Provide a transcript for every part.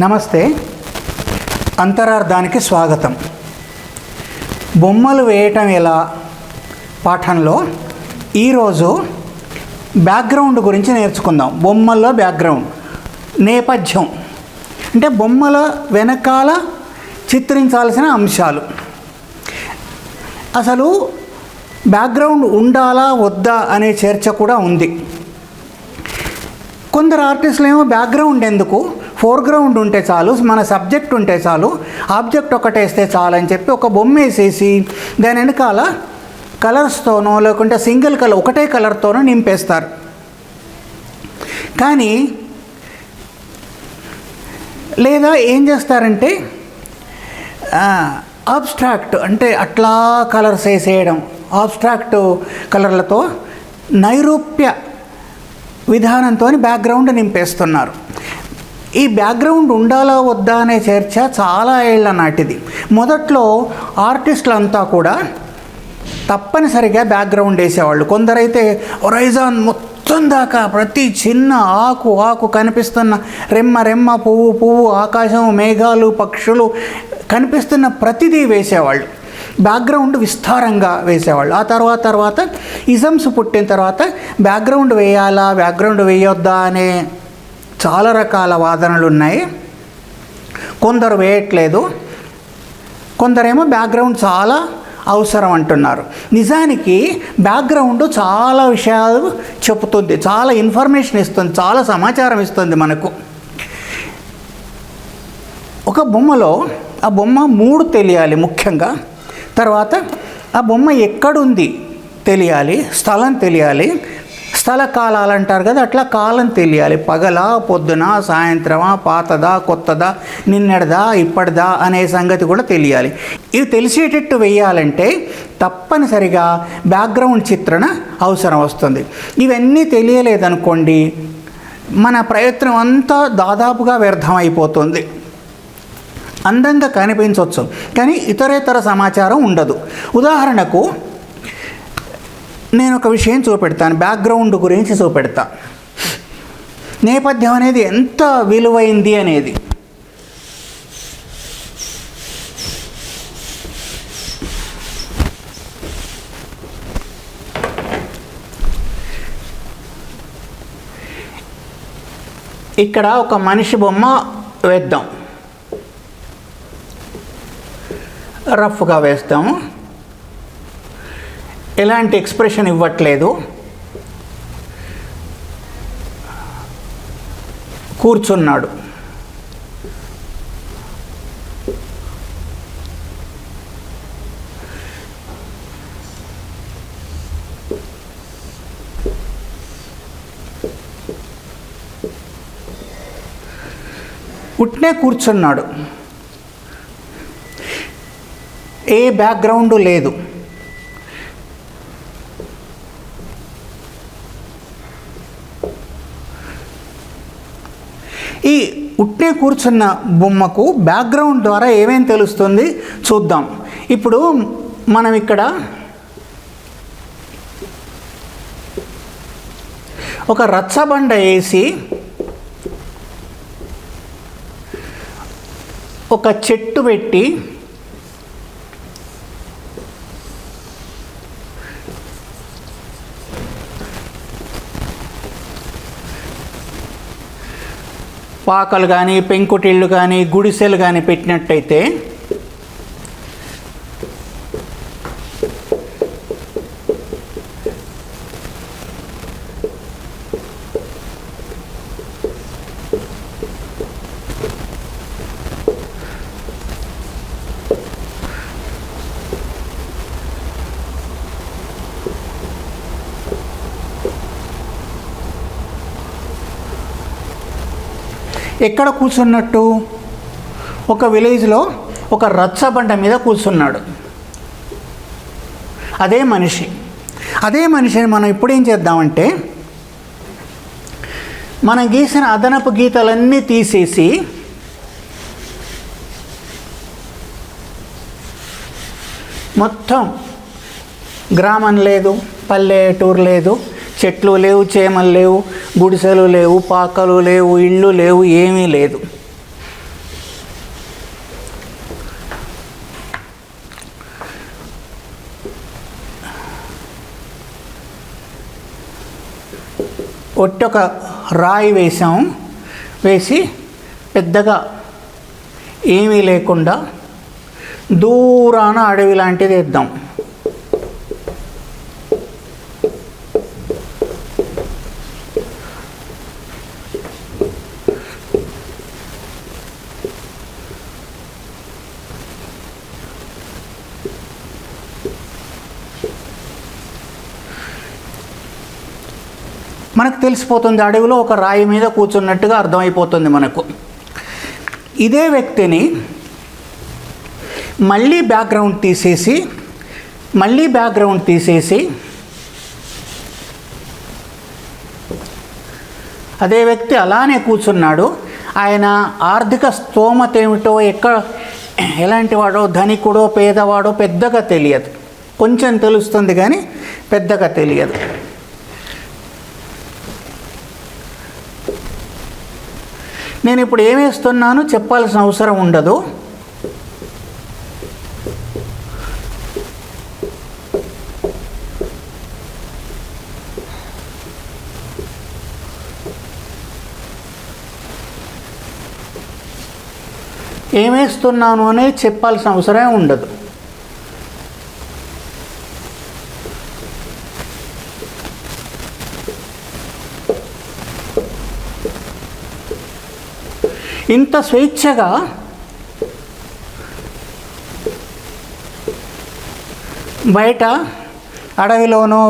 నమస్తే. అంతరార్థానికి స్వాగతం. బొమ్మలు వేయటం ఎలా? పాఠంలో ఈరోజు బ్యాక్గ్రౌండ్ గురించి నేర్చుకుందాం. బొమ్మల్లో బ్యాక్గ్రౌండ్. నేపథ్యం. అంటే బొమ్మల వెనకాల చిత్రించాల్సిన అంశాలు. అసలు బ్యాక్గ్రౌండ్ ఉండాలా వద్దా అనే చర్చ కూడా ఉంది. కొందరు ఆర్టిస్టులు ఏమో బ్యాక్గ్రౌండ్ ఎందుకు? ఫోర్గ్రౌండ్ ఉంటే చాలు మన సబ్జెక్ట్ ఉంటే చాలు ఆబ్జెక్ట్ ఒకటేస్తే చాలు అని చెప్పి ఒక బొమ్మ వేసేసి దాని వెనకాల కలర్స్తోనో లేకుంటే సింగిల్ కలర్ ఒకటే కలర్తోనో నింపేస్తారు. కానీ లేదా ఏం చేస్తారంటే ఆబ్స్ట్రాక్ట్ అంటే అట్లా కలర్స్ వేసేయడం. ఆబ్స్ట్రాక్ట్ కలర్లతో నైరూప్య విధానంతో బ్యాక్గ్రౌండ్ నింపేస్తున్నారు. ఈ బ్యాక్గ్రౌండ్ ఉండాలా వద్దా అనే చర్చ చాలా ఏళ్ళ నాటిది. మొదట్లో ఆర్టిస్టులంతా కూడా తప్పనిసరిగా బ్యాక్గ్రౌండ్ వేసేవాళ్ళు. కొందరైతే ఒరైజాన్ మొత్తం దాకా ప్రతి చిన్న ఆకు ఆకు కనిపిస్తున్న రెమ్మ రెమ్మ పువ్వు పువ్వు ఆకాశం మేఘాలు పక్షులు కనిపిస్తున్న ప్రతిదీ వేసేవాళ్ళు. బ్యాక్గ్రౌండ్ విస్తారంగా వేసేవాళ్ళు. ఆ తర్వాత తర్వాత ఇజమ్స్ పుట్టిన తర్వాత బ్యాక్గ్రౌండ్ వేయాలా బ్యాక్గ్రౌండ్ వేయొద్దా అనే చాలా రకాల వాదనలు ఉన్నాయి. కొందరు వేయట్లేదు. కొందరేమో బ్యాక్గ్రౌండ్ చాలా అవసరం అంటున్నారు. నిజానికి బ్యాక్గ్రౌండ్ చాలా విషయాలు చెబుతుంది. చాలా ఇన్ఫర్మేషన్ ఇస్తుంది. చాలా సమాచారం ఇస్తుంది మనకు. ఒక బొమ్మలో ఆ బొమ్మ మూడు తెలియాలి ముఖ్యంగా. తర్వాత ఆ బొమ్మ ఎక్కడుంది తెలియాలి స్థలం తెలియాలి స్థల కాలాలు అంటారు కదా అట్లా కాలం తెలియాలి. పగలా పొద్దున సాయంత్రమా పాతదా కొత్తదా నిన్నటిదా ఇప్పటిదా అనే సంగతి కూడా తెలియాలి. ఇవి తెలిసేటట్టు వేయాలంటే తప్పనిసరిగా బ్యాక్గ్రౌండ్ చిత్రణ అవసరం వస్తుంది. ఇవన్నీ తెలియలేదనుకోండి మన ప్రయత్నం అంతా దాదాపుగా వ్యర్థమైపోతుంది. అందంగా కనిపించవచ్చు కానీ ఇతరేతర సమాచారం ఉండదు. ఉదాహరణకు నేను ఒక విషయం చూపెడతాను బ్యాక్గ్రౌండ్ గురించి చూపెడతా. నేపథ్యం అనేది ఎంత విలువైంది అనేది. ఇక్కడ ఒక మనిషి బొమ్మ వేద్దాం. రఫ్గా వేస్తాము. ఎలాంటి ఎక్స్ప్రెషన్ ఇవ్వట్లేదు. కూర్చున్నాడు. ఉట్నే కూర్చున్నాడు. ఏ బ్యాక్గ్రౌండ్ లేదు. ఈ ఉట్టే కూర్చున్న బొమ్మకు బ్యాక్గ్రౌండ్ ద్వారా ఏమేం తెలుస్తుంది చూద్దాం. ఇప్పుడు మనం ఇక్కడ ఒక రచ్చబండ వేసి ఒక చెట్టు పెట్టి పాకలు కానీ పెంకుటిళ్ళు కానీ గుడిసెలు కానీ పెట్టినట్టయితే ఎక్కడ కూర్చున్నట్టు? ఒక విలేజ్లో ఒక రచ్చబండ మీద కూర్చున్నాడు. అదే మనిషి. అదే మనిషిని మనం ఇప్పుడు ఏం చేద్దామంటే మనం గీసిన అదనపు గీతలన్నీ తీసేసి మొత్తం గ్రామం లేదు పల్లెటూరు లేదు చెట్లు లేవు చేమలు లేవు గుడిసెలు లేవు పాకలు లేవు ఇళ్ళు లేవు ఏమీ లేదు. ఒట్టొక రాయి వేసాము వేసి పెద్దగా ఏమీ లేకుండా దూరాన అడవి లాంటిది వేద్దాం. మనకు తెలిసిపోతుంది అడవిలో ఒక రాయి మీద కూర్చున్నట్టుగా అర్థమైపోతుంది మనకు. ఇదే వ్యక్తిని మళ్ళీ బ్యాక్గ్రౌండ్ తీసేసి మళ్ళీ బ్యాక్గ్రౌండ్ తీసేసి అదే వ్యక్తి అలానే కూర్చున్నాడు. ఆయన ఆర్థిక స్తోమత ఏమిటో ఎక్కడ ఎలాంటి వాడో ధనికుడో పేదవాడో పెద్దగా తెలియదు. కొంచెం తెలుస్తుంది కానీ పెద్దగా తెలియదు. నేను ఇప్పుడు ఏమేస్తున్నాను చెప్పాల్సిన అవసరం ఉండదు. ఏమేస్తున్నాను అనేది చెప్పాల్సిన అవసరం ఉండదు. ఇంత స్వేచ్ఛగా బయట అడవిలోనో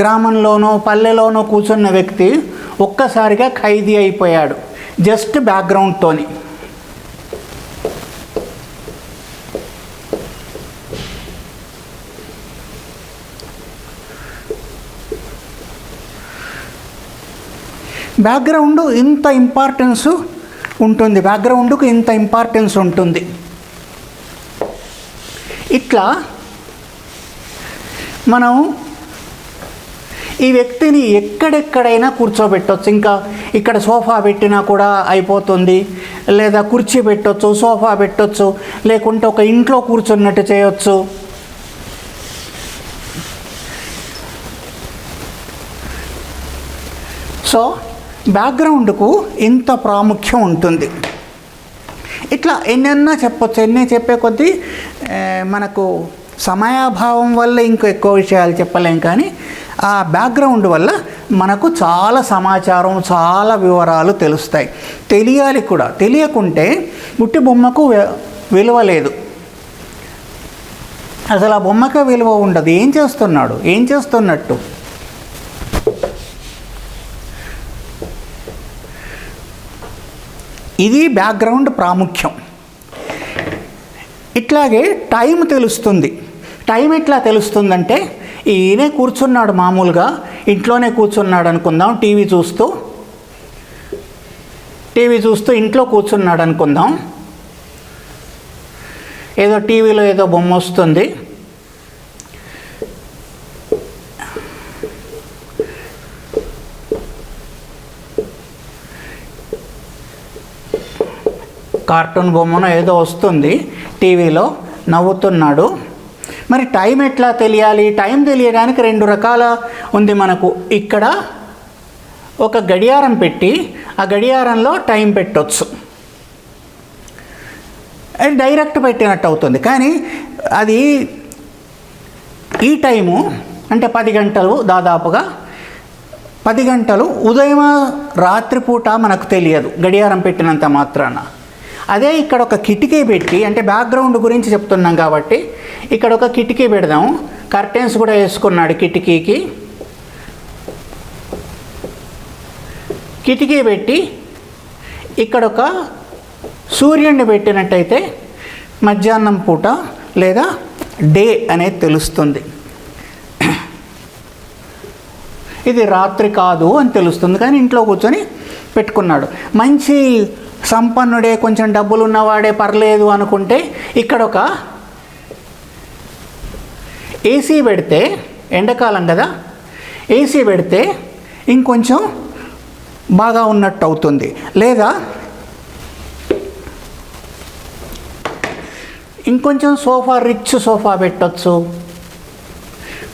గ్రామంలోనో పల్లెలోనో కూర్చున్న వ్యక్తి ఒక్కసారిగా ఖైదీ అయిపోయాడు. జస్ట్ బ్యాక్గ్రౌండ్తోని బ్యాక్గ్రౌండ్ ఇంత ఇంపార్టెన్స్ ఉంటుంది. బ్యాక్గ్రౌండ్కు ఇంత ఇంపార్టెన్స్ ఉంటుంది. ఇట్లా మనం ఈ వ్యక్తిని ఎక్కడెక్కడైనా కూర్చోబెట్టవచ్చు ఇంకా ఇక్కడ సోఫా పెట్టినా కూడా అయిపోతుంది. లేదా కుర్చీ పెట్టొచ్చు సోఫా పెట్టొచ్చు లేకుంటే ఒక ఇంట్లో కూర్చున్నట్టు చేయొచ్చు. సో బ్యాక్గ్రౌండ్కు ఇంత ప్రాముఖ్యం ఉంటుంది. ఇట్లా ఎన్నెన్నా చెప్పొచ్చు ఎన్ని చెప్పే కొద్దీ మనకు సమయాభావం వల్ల ఇంకో ఎక్కువ విషయాలు చెప్పలేం కానీ ఆ బ్యాక్గ్రౌండ్ వల్ల మనకు చాలా సమాచారం చాలా వివరాలు తెలుస్తాయి. తెలియాలి కూడా. తెలియకుంటే ముట్టి బొమ్మకు విలువ లేదు. అసలు ఆ బొమ్మకే విలువ ఉండదు. ఏం చేస్తున్నాడు? ఏం చేస్తున్నట్టు? ఇది బ్యాక్గ్రౌండ్ ప్రాముఖ్యం. ఇట్లాగే టైం తెలుస్తుంది. టైం ఎట్లా తెలుస్తుందంటే ఈయనే కూర్చున్నాడు మామూలుగా ఇంట్లోనే కూర్చున్నాడు అనుకుందాం టీవీ చూస్తూ టీవీ చూస్తూ ఇంట్లో కూర్చున్నాడు అనుకుందాం. ఏదో టీవీలో ఏదో బొమ్మ వస్తుంది. కార్టూన్ బొమ్మనో ఏదో వస్తుంది టీవీలో నవ్వుతున్నాడు. మరి టైం ఎట్లా తెలియాలి? టైం తెలియడానికి రెండు రకాల ఉంది మనకు. ఇక్కడ ఒక గడియారం పెట్టి ఆ గడియారంలో టైం పెట్టొచ్చు. అది డైరెక్ట్ పెట్టినట్టు అవుతుంది. కానీ అది ఈ టైము అంటే పది గంటలు దాదాపుగా పది గంటలు ఉదయం రాత్రిపూట మనకు తెలియదు. గడియారం పెట్టినంత మాత్రాన. అదే ఇక్కడ ఒక కిటికీ పెట్టి అంటే బ్యాక్గ్రౌండ్ గురించి చెప్తున్నాం కాబట్టి ఇక్కడ ఒక కిటికీ పెడదాం. కర్టెన్స్ కూడా వేసుకున్నాడు కిటికీకి. కిటికీ పెట్టి ఇక్కడ ఒక సూర్యుడిని పెట్టినట్టయితే మధ్యాహ్నం పూట లేదా డే అనేది తెలుస్తుంది. ఇది రాత్రి కాదు అని తెలుస్తుంది కానీ ఇంట్లో కూర్చొని పెట్టుకున్నాడు. మంచి సంపన్నుడే కొంచెం డబ్బులు ఉన్నవాడే పర్లేదు అనుకుంటే ఇక్కడ ఒక ఏసీ పెడితే ఎండాకాలం కదా ఏసీ పెడితే ఇంకొంచెం బాగా ఉన్నట్టు అవుతుంది లేదా ఇంకొంచెం సోఫా రిచ్ సోఫా పెట్టొచ్చు.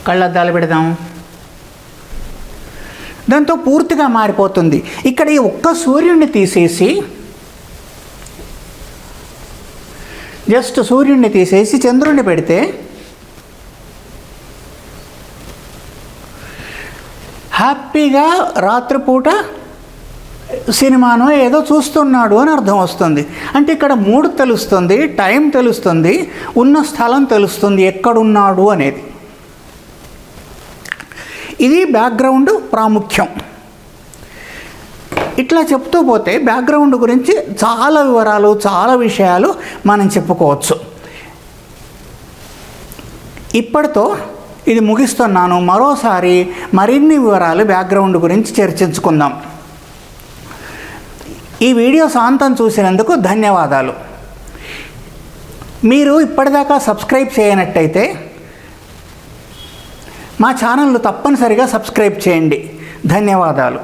కళ్ళద్దాలు పెడదాం. దాంతో పూర్తిగా మారిపోతుంది. ఇక్కడ ఈ ఒక్క సూర్యుడిని తీసేసి జస్ట్ సూర్యుడిని తీసేసి చంద్రుడిని పెడితే హ్యాపీగా రాత్రిపూట సినిమాను ఏదో చూస్తున్నాడు అని అర్థం వస్తుంది. అంటే ఇక్కడ మూడు తెలుస్తుంది టైం తెలుస్తుంది ఉన్న స్థలం తెలుస్తుంది ఎక్కడున్నాడు అనేది. ఇది బ్యాక్గ్రౌండ్ ప్రాముఖ్యం. ఇట్లా చెప్తూ పోతే బ్యాక్గ్రౌండ్ గురించి చాలా వివరాలు చాలా విషయాలు మనం చెప్పుకోవచ్చు. ఇప్పటితో ఇది ముగిస్తున్నాను. మరోసారి మరిన్ని వివరాలు బ్యాక్గ్రౌండ్ గురించి చర్చించుకుందాం. ఈ వీడియో సాంతం చూసినందుకు ధన్యవాదాలు. మీరు ఇప్పటిదాకా సబ్స్క్రైబ్ చేయనట్టయితే మా ఛానల్ను తప్పనిసరిగా సబ్స్క్రైబ్ చేయండి. ధన్యవాదాలు.